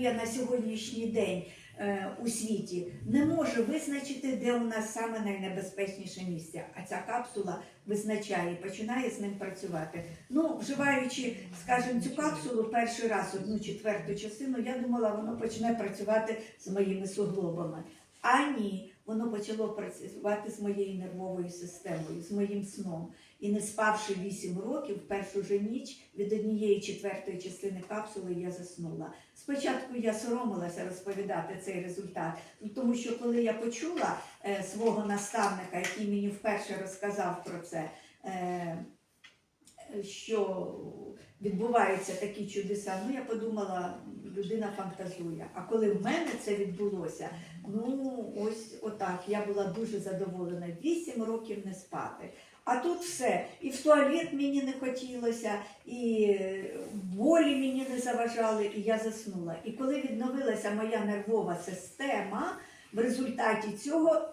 є на сьогоднішній день е, у світі, не може визначити, де у нас саме найнебезпечніше місце. А ця капсула визначає починає з ним працювати. Ну, вживаючи, скажімо, цю капсулу перший раз, одну четверту частину, я думала, воно почне працювати з моїми суглобами. А ні, воно почало працювати з моєю нервовою системою, з моїм сном. І не спавши 8 років, першу же ніч від однієї четвертої частини капсули я заснула. Спочатку я соромилася розповідати цей результат, ну, тому що коли я почула е, свого наставника, який мені вперше розказав про це, е, що відбуваються такі чудеса, ну я подумала, людина фантазує. А коли в мене це відбулося, ну отак, я була дуже задоволена. Вісім років не спати. А тут все. І в туалет мені не хотілося, і е, болі мені не заважали, і я заснула. І коли відновилася моя нервова система, в результаті цього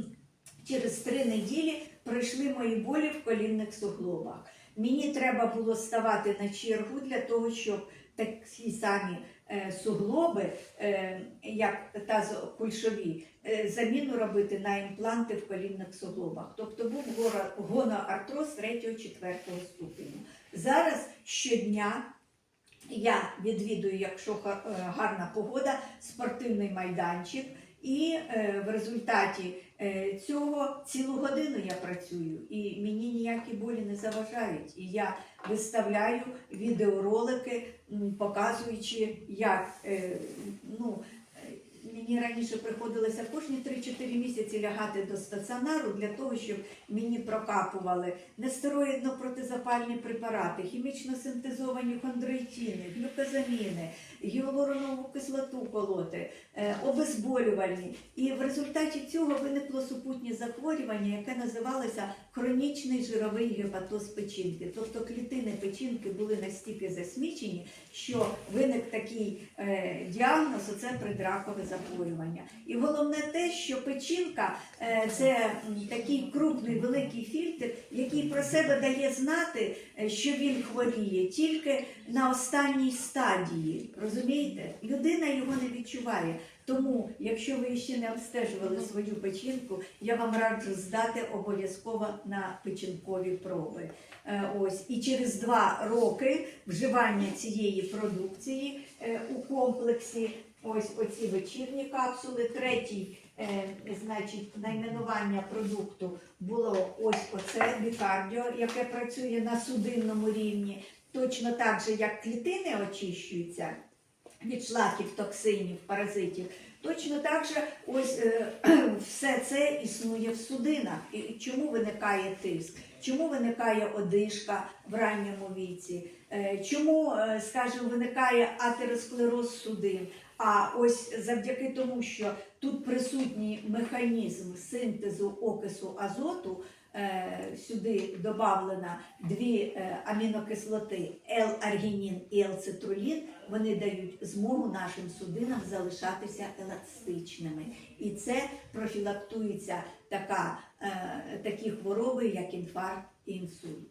через три неділі пройшли мої болі в колінних суглобах. Мені треба було ставати на чергу для того, щоб такі самі е, суглоби, е, як тазокульшові, е, заміну робити на імпланти в колінних суглобах. Тобто був гоноартроз 3-4 ступеню. Зараз щодня я відвідую, якщо е, гарна погода, спортивний майданчик. І е, в результаті цього цілу годину я працюю, і мені ніякі болі не заважають. І я виставляю відеоролики, показуючи, як ну, мені раніше приходилося кожні 3-4 місяці лягати до стаціонару для того, щоб мені прокапували нестероїдно-протизапальні препарати, хімічно синтезовані хондроїтіни, глюкозаміни, гіалуронову кислоту колоти, е, обезболювальні. І в результаті цього виникло супутнє захворювання, яке називалося хронічний жировий гепатоз печінки. Тобто клітини печінки були настільки засмічені, що виник такий е, діагноз оце предракове захворювання. І головне те, що печінка е, це такий крупний великий фільтр, який про себе дає знати, е, що він хворіє тільки на останній стадії. Розумієте? Людина його не відчуває. Тому, якщо ви ще не обстежували свою печінку, я вам раджу здати обов'язково на печінкові проби. Е, Ось і через два роки вживання цієї продукції у комплексі. Ось оці вечірні капсули. Третій, е, значить, найменування продукту було ось оце бікардіо, яке працює на судинному рівні. Точно так же, як клітини очищуються від шлаків, токсинів, паразитів. Точно так же ось е, все це існує в судинах. І чому виникає тиск? Чому виникає одишка в ранньому віці? Е, Чому, е, скажімо, виникає атеросклероз судин? А ось завдяки тому, що тут присутній механізм синтезу окису азоту, сюди додавлена дві амінокислоти L-аргінін і L-цитрулін, вони дають змогу нашим судинам залишатися еластичними. І це профілактується така, е, такі хвороби, як інфаркт і інсульт.